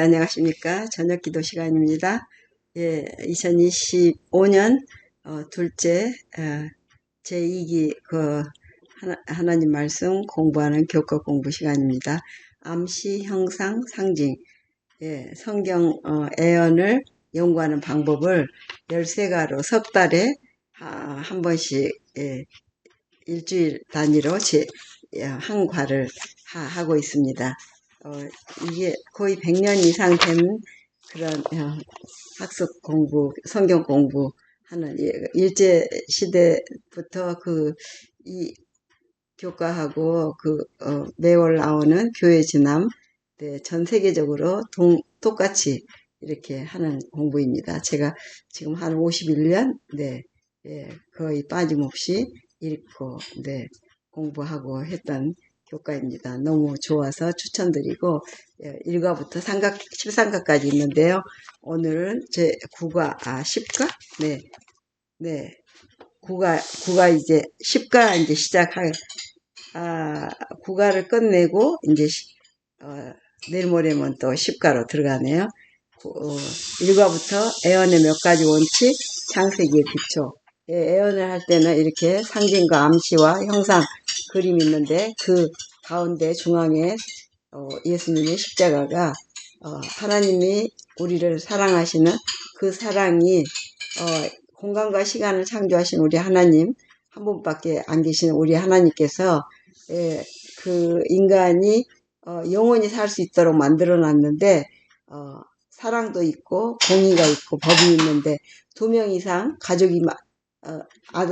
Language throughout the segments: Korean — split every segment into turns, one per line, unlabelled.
안녕하십니까. 저녁 기도 시간입니다. 예, 2025년 어, 둘째 어, 제2기 그 하나, 님 말씀 공부하는 교과 공부 시간입니다. 암시, 형상, 상징 예, 성경 어, 애언을 연구하는 방법을 13가로 석 달에 아, 한 번씩 예, 일주일 단위로 제, 예, 한 과를 하, 고 있습니다. 어, 이게 거의 100년 이상 된 그런 어, 학습 공부, 성경 공부 하는 일제 시대부터 그 이 교과하고 그 어, 매월 나오는 교회 지남 네, 전 세계적으로 동, 똑같이 이렇게 하는 공부입니다. 제가 지금 한 51년 네, 예, 거의 빠짐없이 읽고 네, 공부하고 했던 교과입니다. 너무 좋아서 추천드리고 1과부터 예, 3각, 13가까지 있는데요. 오늘은 제 9과, 아 10과? 네. 네. 9가, 9가 이제 10가 이제 시작할, 아, 9가를 끝내고 이제 어, 내일 모레면 또 10가로 들어가네요. 어, 1과부터 애언의 몇 가지 원칙, 창세기의 기초. 예, 애언을 할 때는 이렇게 상징과 암시와 형상, 그림이 있는데 그 가운데 중앙에 어, 예수님의 십자가가 어, 하나님이 우리를 사랑하시는 그 사랑이 어, 공간과 시간을 창조하신 우리 하나님 한 분밖에 안 계신 우리 하나님께서 예, 그 인간이 어, 영원히 살 수 있도록 만들어 놨는데 어, 사랑도 있고 공의가 있고 법이 있는데 두 명 이상 가족이 어, 아,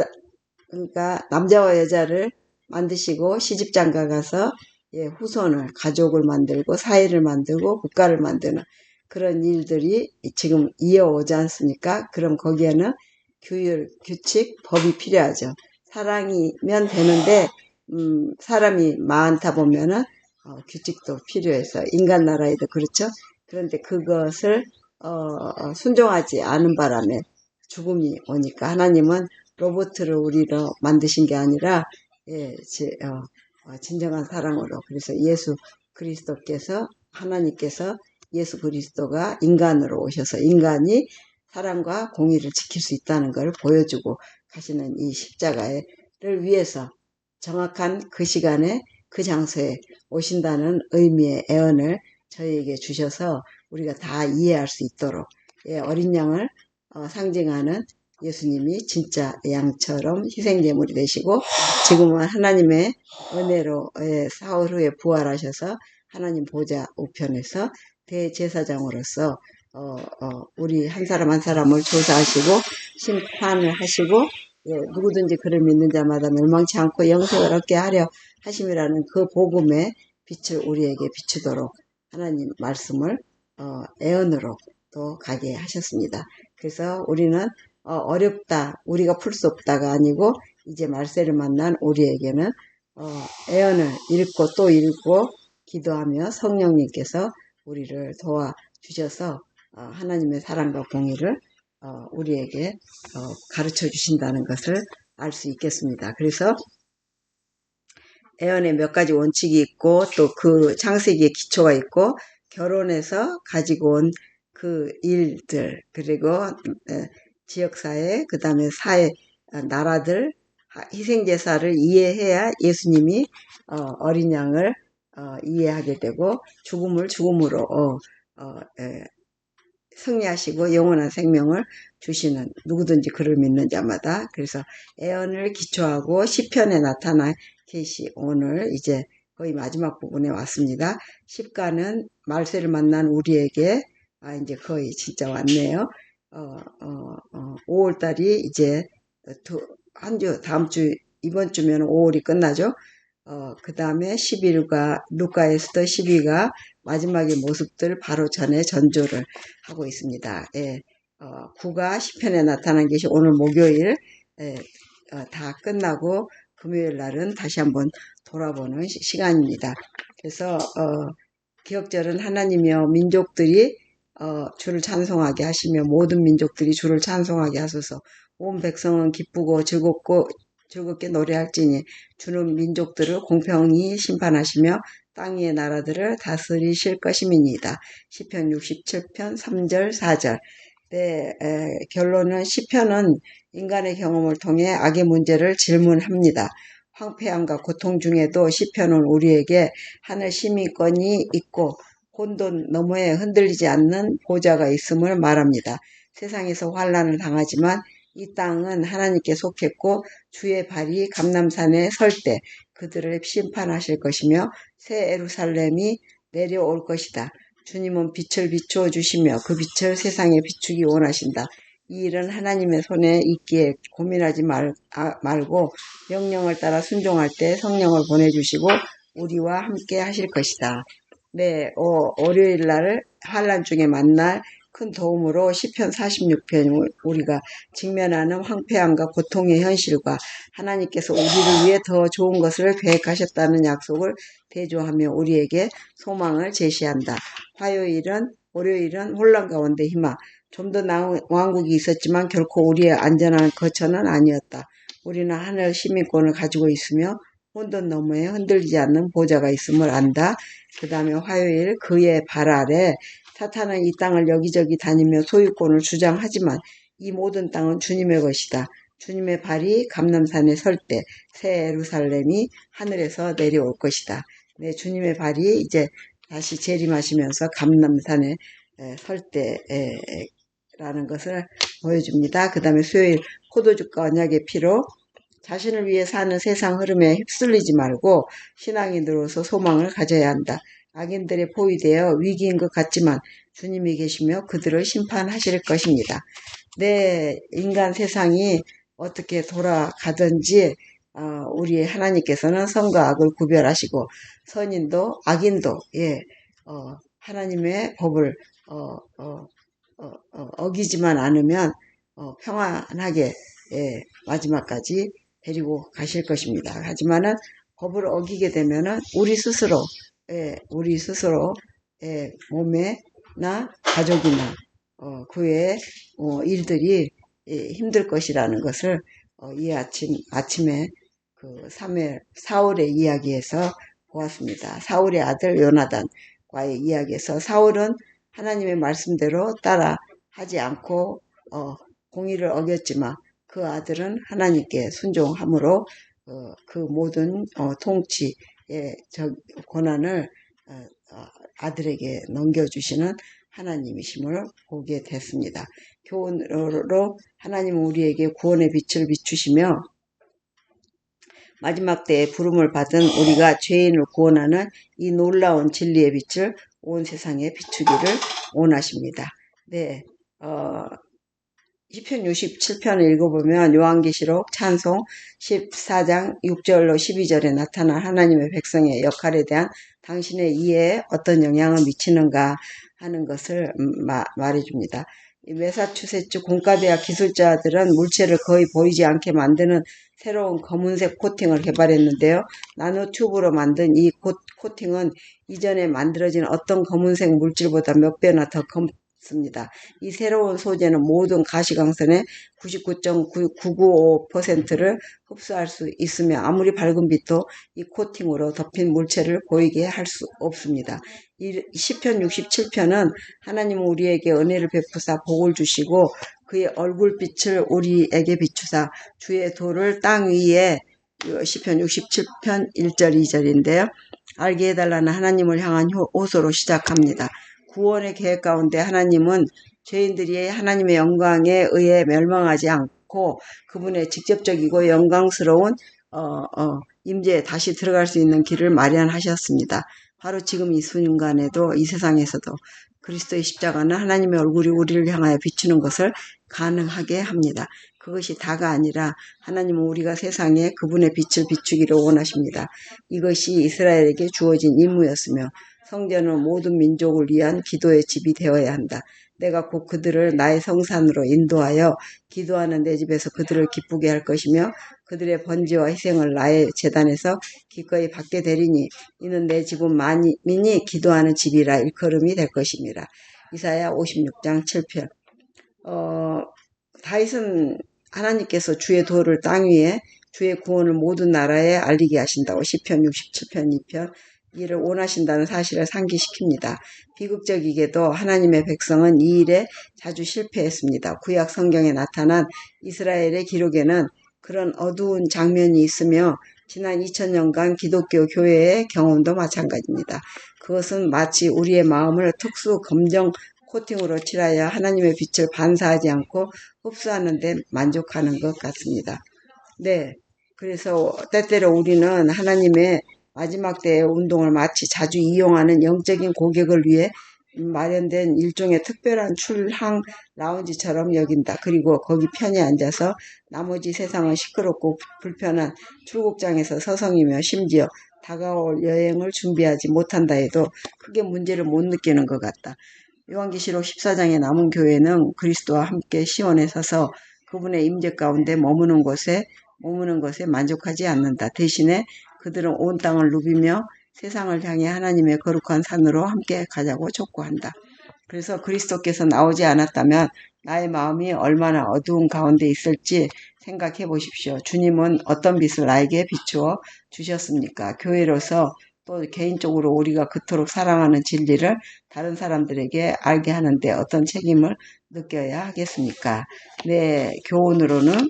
그러니까 남자와 여자를 만드시고 시집장가 가서 예, 후손을 가족을 만들고 사회를 만들고 국가를 만드는 그런 일들이 지금 이어오지 않습니까? 그럼 거기에는 규율, 규칙, 법이 필요하죠. 사랑이면 되는데 음, 사람이 많다 보면은 어, 규칙도 필요해서 인간 나라에도 그렇죠. 그런데 그것을 어, 어 순종하지 않은 바람에 죽음이 오니까 하나님은 로봇을 우리로 만드신 게 아니라 예, 제, 어, 어, 진정한 사랑으로. 그래서 예수 그리스도께서 하나님께서 예수 그리스도가 인간으로 오셔서 인간이 사랑과 공의를 지킬 수 있다는 걸 보여주고 가시는 이 십자가를 위해서 정확한 그 시간에 그 장소에 오신다는 의미의 애언을 저희에게 주셔서 우리가 다 이해할 수 있도록 예, 어린 양을 어, 상징하는 예수님이 진짜 양처럼 희생제물이 되시고 지금은 하나님의 은혜로 예, 사흘 후에 부활하셔서 하나님 보좌 우편에서 대제사장으로서 어, 어, 우리 한 사람 한 사람을 조사하시고 심판을 하시고 예, 누구든지 그를 믿는 자마다 멸망치 않고 영생을 얻게 하려 하심이라는 그 복음의 빛을 우리에게 비추도록 하나님 말씀을 어, 애언으로 또 가게 하셨습니다. 그래서 우리는 어, 어렵다, 우리가 풀 수 없다가 아니고 이제 말세를 만난 우리에게는 어, 애언을 읽고 또 읽고 기도하며 성령님께서 우리를 도와주셔서 어, 하나님의 사랑과 공의를 어, 우리에게 어, 가르쳐 주신다는 것을 알 수 있겠습니다. 그래서 애언에 몇 가지 원칙이 있고 또 그 창세기의 기초가 있고 결혼해서 가지고 온 그 일들 그리고 지역사회, 그 다음에 사회, 어, 나라들, 희생제사를 이해해야 예수님이 어, 린 양을 어, 이해하게 되고 죽음을 죽음으로 어, 어, 에, 승리하시고 영원한 생명을 주시는 누구든지 그를 믿는 자마다 그래서 애언을 기초하고 시편에 나타난 계시 오늘 이제 거의 마지막 부분에 왔습니다. 십가는 말세를 만난 우리에게 아 이제 거의 진짜 왔네요. 어, 어, 어, 5월달이 이제 한 주, 다음 주, 이번 주면 5월이 끝나죠. 어, 그 다음에 11가, 루카에스더 12가 마지막의 모습들 바로 전에 전조를 하고 있습니다. 예, 어, 9가 10편에 나타난 것이 오늘 목요일, 예, 어, 다 끝나고 금요일 날은 다시 한번 돌아보는 시, 간입니다 그래서, 어, 기억절은 하나님이여 민족들이 어, 주를 찬송하게 하시며 모든 민족들이 주를 찬송하게 하소서 온 백성은 기쁘고 즐겁고 즐겁게 노래할지니 주는 민족들을 공평히 심판하시며 땅 위의 나라들을 다스리실 것임이니이다. 시편 67편 3절 4절 네, 에, 결론은 시편은 인간의 경험을 통해 악의 문제를 질문합니다. 황폐함과 고통 중에도 시편은 우리에게 하늘 시민권이 있고 혼돈 너머에 흔들리지 않는 보좌가 있음을 말합니다. 세상에서 환란을 당하지만 이 땅은 하나님께 속했고 주의 발이 감남산에 설 때 그들을 심판하실 것이며 새 에루살렘이 내려올 것이다. 주님은 빛을 비추어 주시며 그 빛을 세상에 비추기 원하신다. 이 일은 하나님의 손에 있기에 고민하지 말, 아, 말고 명령을 따라 순종할 때 성령을 보내주시고 우리와 함께 하실 것이다. 네, 어, 월요일 날 환란 중에 만날 큰 도움으로 시편 46편 우리가 직면하는 황폐함과 고통의 현실과 하나님께서 우리를 위해 더 좋은 것을 계획하셨다는 약속을 대조하며 우리에게 소망을 제시한다. 화요일은 월요일은 혼란 가운데 희망. 좀 더 나은 왕국이 있었지만 결코 우리의 안전한 거처는 아니었다. 우리는 하늘 시민권을 가지고 있으며 혼돈 너머에 흔들리지 않는 보좌가 있음을 안다. 그 다음에 화요일 그의 발 아래 사탄은 이 땅을 여기저기 다니며 소유권을 주장하지만 이 모든 땅은 주님의 것이다. 주님의 발이 감남산에 설 때새 예루살렘이 하늘에서 내려올 것이다. 네, 주님의 발이 이제 다시 재림하시면서 감남산에 설 때라는 것을 보여줍니다. 그 다음에 수요일 포도주과 언약의 피로 자신을 위해 사는 세상 흐름에 휩쓸리지 말고 신앙인으로서 소망을 가져야 한다. 악인들의 포위되어 위기인 것 같지만 주님이 계시며 그들을 심판하실 것입니다. 내 인간 세상이 어떻게 돌아가든지 어, 우리 하나님께서는 선과 악을 구별하시고 선인도 악인도 예, 어, 하나님의 법을 어, 어, 어, 어 기지만 않으면 평안하게 예, 마지막까지 데리고 가실 것입니다. 하지만은 법을 어기게 되면은 우리 스스로 예, 우리 스스로 예, 몸에나 가족이나 어, 그의 어, 일들이 예, 힘들 것이라는 것을 어, 이 아침 아침에 그 3회 사울의 이야기에서 보았습니다. 사울의 아들 요나단과의 이야기에서 사울은 하나님의 말씀대로 따라 하지 않고 어, 공의를 어겼지만 그 아들은 하나님께 순종함으로 어, 그 모든 어, 통치의 저 권한을 어, 어, 아들에게 넘겨주시는 하나님이심을 보게 됐습니다. 교훈으로 하나님은 우리에게 구원의 빛을 비추시며 마지막 때에 부름을 받은 우리가 죄인을 구원하는 이 놀라운 진리의 빛을 온 세상에 비추기를 원하십니다. 네, 어, 시편 67편을 읽어보면 요한계시록 찬송 14장 6절로 12절에 나타난 하나님의 백성의 역할에 대한 당신의 이해에 어떤 영향을 미치는가 하는 것을 마, 말해줍니다. 메사추세츠 공과대학 기술자들은 물체를 거의 보이지 않게 만드는 새로운 검은색 코팅을 개발했는데요. 나노튜브로 만든 이 코팅은 이전에 만들어진 어떤 검은색 물질보다 몇 배나 더 검, 습니다. 이 새로운 소재는 모든 가시광선의 99.995%를 흡수할 수 있으며 아무리 밝은 빛도 이 코팅으로 덮인 물체를 보이게 할 수 없습니다. 이 10편 67편은 하나님은 우리에게 은혜를 베푸사 복을 주시고 그의 얼굴빛을 우리에게 비추사 주의 도를 땅 위에 10편 67편 1절 2절인데요. 알게 해달라는 하나님을 향한 호소로 시작합니다. 구원의 계획 가운데 하나님은 죄인들이 하나님의 영광에 의해 멸망하지 않고 그분의 직접적이고 영광스러운 어, 어, 임재에 다시 들어갈 수 있는 길을 마련하셨습니다. 바로 지금 이 순간에도 이 세상에서도 그리스도의 십자가는 하나님의 얼굴이 우리를 향하여 비추는 것을 가능하게 합니다. 그것이 다가 아니라 하나님은 우리가 세상에 그분의 빛을 비추기를 원하십니다. 이것이 이스라엘에게 주어진 임무였으며 성전은 모든 민족을 위한 기도의 집이 되어야 한다. 내가 곧 그들을 나의 성산으로 인도하여 기도하는 내 집에서 그들을 기쁘게 할 것이며 그들의 번지와 희생을 나의 재단에서 기꺼이 받게 되리니 이는 내 집은 만민이 기도하는 집이라 일컬음이 될 것입니다. 이사야 56장 7편 어, 다윗은 하나님께서 주의 도를 땅 위에 주의 구원을 모든 나라에 알리게 하신다고 시편 67편 2편 일을 원하신다는 사실을 상기시킵니다. 비극적이게도 하나님의 백성은 이 일에 자주 실패했습니다. 구약 성경에 나타난 이스라엘의 기록에는 그런 어두운 장면이 있으며 지난 2000년간 기독교 교회의 경험도 마찬가지입니다. 그것은 마치 우리의 마음을 특수 검정 코팅으로 칠하여 하나님의 빛을 반사하지 않고 흡수하는 데 만족하는 것 같습니다. 네. 그래서 때때로 우리는 하나님의 마지막 때의 운동을 마치 자주 이용하는 영적인 고객을 위해 마련된 일종의 특별한 출항 라운지처럼 여긴다. 그리고 거기 편히 앉아서 나머지 세상은 시끄럽고 불편한 출국장에서 서성이며 심지어 다가올 여행을 준비하지 못한다 해도 크게 문제를 못 느끼는 것 같다. 요한계시록 14장의 남은 교회는 그리스도와 함께 시원에 서서 그분의 임재 가운데 머무는 곳에 머무는 것에 만족하지 않는다. 대신에 그들은 온 땅을 누비며 세상을 향해 하나님의 거룩한 산으로 함께 가자고 촉구한다. 그래서 그리스도께서 나오지 않았다면 나의 마음이 얼마나 어두운 가운데 있을지 생각해 보십시오. 주님은 어떤 빛을 나에게 비추어 주셨습니까? 교회로서 또 개인적으로 우리가 그토록 사랑하는 진리를 다른 사람들에게 알게 하는데 어떤 책임을 느껴야 하겠습니까? 네, 교훈으로는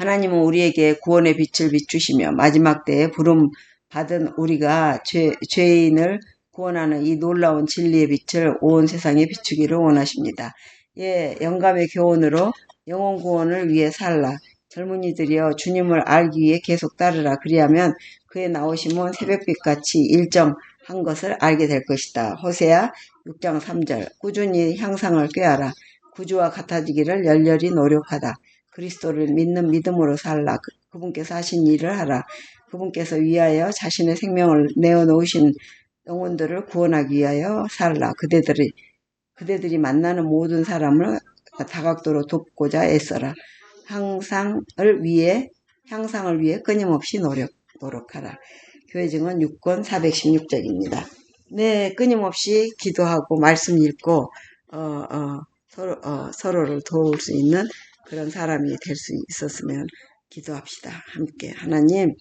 하나님은 우리에게 구원의 빛을 비추시며 마지막 때에 부름 받은 우리가 죄, 죄인을 구원하는 이 놀라운 진리의 빛을 온 세상에 비추기를 원하십니다. 예, 영감의 교훈으로 영혼 구원을 위해 살라. 젊은이들이여 주님을 알기 위해 계속 따르라. 그리하면 그의 나오심은 새벽빛같이 일정한 것을 알게 될 것이다. 호세아 6장 3절 꾸준히 향상을 꾀하라. 구주와 같아지기를 열렬히 노력하다. 그리스도를 믿는 믿음으로 살라. 그, 그분께서 하신 일을 하라. 그분께서 위하여 자신의 생명을 내어놓으신 영혼들을 구원하기 위하여 살라. 그대들이 그대들이 만나는 모든 사람을 다각도로 돕고자 애써라. 향상을 위해 향상을 위해 끊임없이 노력 노력하라. 교회증은 6권 416쪽입니다. 네, 끊임없이 기도하고 말씀 읽고 어, 어, 서로, 어, 서로를 도울 수 있는 그런 사람이 될 수 있었으면 기도합시다. 함께 하나님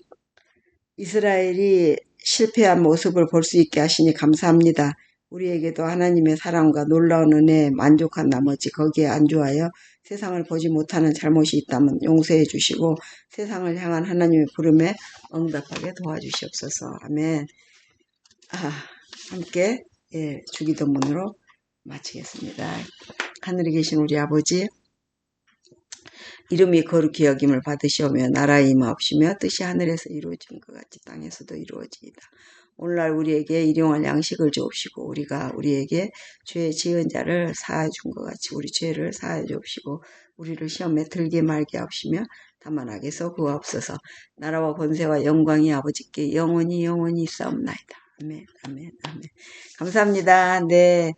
이스라엘이 실패한 모습을 볼 수 있게 하시니 감사합니다. 우리에게도 하나님의 사랑과 놀라운 은혜에 만족한 나머지 거기에 안주하여 세상을 보지 못하는 잘못이 있다면 용서해 주시고 세상을 향한 하나님의 부름에 응답하게 도와주시옵소서. 아멘. 아, 함께 예, 주기도문으로 마치겠습니다. 하늘에 계신 우리 아버지 이름이 거룩히 여김을 받으시오며 나라의 임하옵시며 뜻이 하늘에서 이루어진 것 같이 땅에서도 이루어지이다. 오늘날 우리에게 일용할 양식을 주옵시고 우리가 우리에게 죄 지은 자를 사해 준것 같이 우리 죄를 사해 주옵시고 우리를 시험에 들게 말게 하옵시며 다만 악에서 구하옵소서 나라와 권세와 영광이 아버지께 영원히 영원히 있사옵나이다. 아멘 아멘 아멘 감사합니다. 네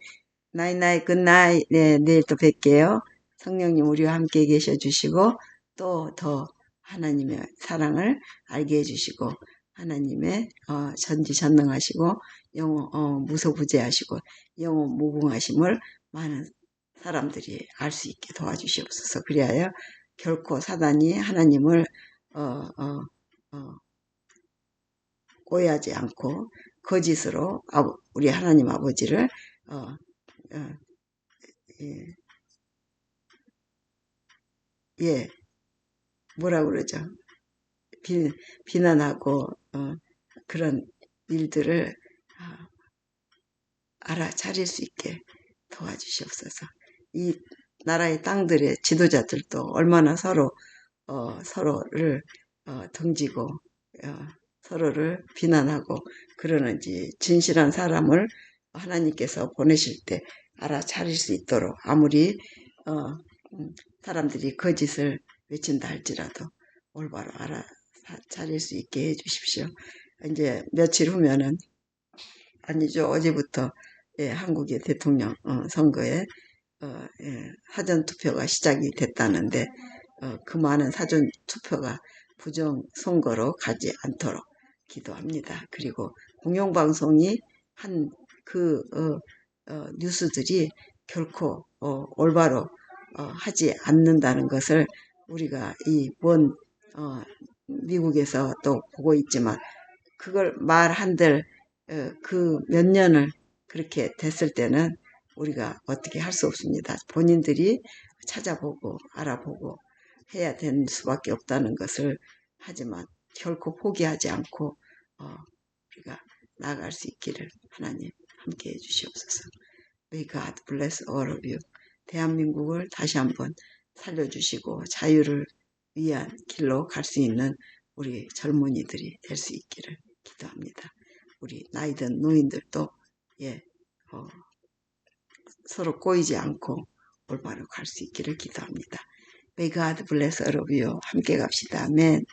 나이 나이 굿나이 네 내일 또 뵐게요. 성령님 우리와 함께 계셔 주시고 또 더 하나님의 사랑을 알게 해주시고 하나님의 어, 전지전능하시고 영어 어, 무소부재하시고 영어 무궁하심을 많은 사람들이 알 수 있게 도와주시옵소서. 그리하여 결코 사단이 하나님을 어, 어, 어, 오해하지 않고 거짓으로 우리 하나님 아버지를 어, 어, 예, 예, 뭐라 그러죠? 비, 비난하고 어, 그런 일들을 어, 알아차릴 수 있게 도와주시옵소서. 이 나라의 땅들의 지도자들도 얼마나 서로 어, 서로를 어, 등지고 어, 서로를 비난하고 그러는지 진실한 사람을 하나님께서 보내실 때 알아차릴 수 있도록 아무리 어, 음, 사람들이 거짓을 외친다 할지라도 올바로 알아 차릴 수 있게 해주십시오. 이제 며칠 후면은 아니죠 어제부터 예, 한국의 대통령 어, 선거에 어, 예, 사전 투표가 시작이 됐다는데 어, 그 많은 사전 투표가 부정 선거로 가지 않도록 기도합니다. 그리고 공영방송이 한그 어, 어, 뉴스들이 결코 어, 올바로 어, 하지 않는다는 것을 우리가 이먼 미국에서 또 보고 있지만 그걸 말한들 어, 그몇 년을 그렇게 됐을 때는 우리가 어떻게 할 수 없습니다. 본인들이 찾아보고 알아보고 해야 되는 수밖에 없다는 것을 하지만 결코 포기하지 않고 어, 우리가 나아갈 수 있기를 하나님 함께 해주시옵소서. May God bless all of you. 대한민국을 다시 한번 살려주시고 자유를 위한 길로 갈 수 있는 우리 젊은이들이 될 수 있기를 기도합니다. 우리 나이든 노인들도 예 어, 서로 꼬이지 않고 올바로 갈 수 있기를 기도합니다. May God bless all of you. 함께 갑시다. 아멘.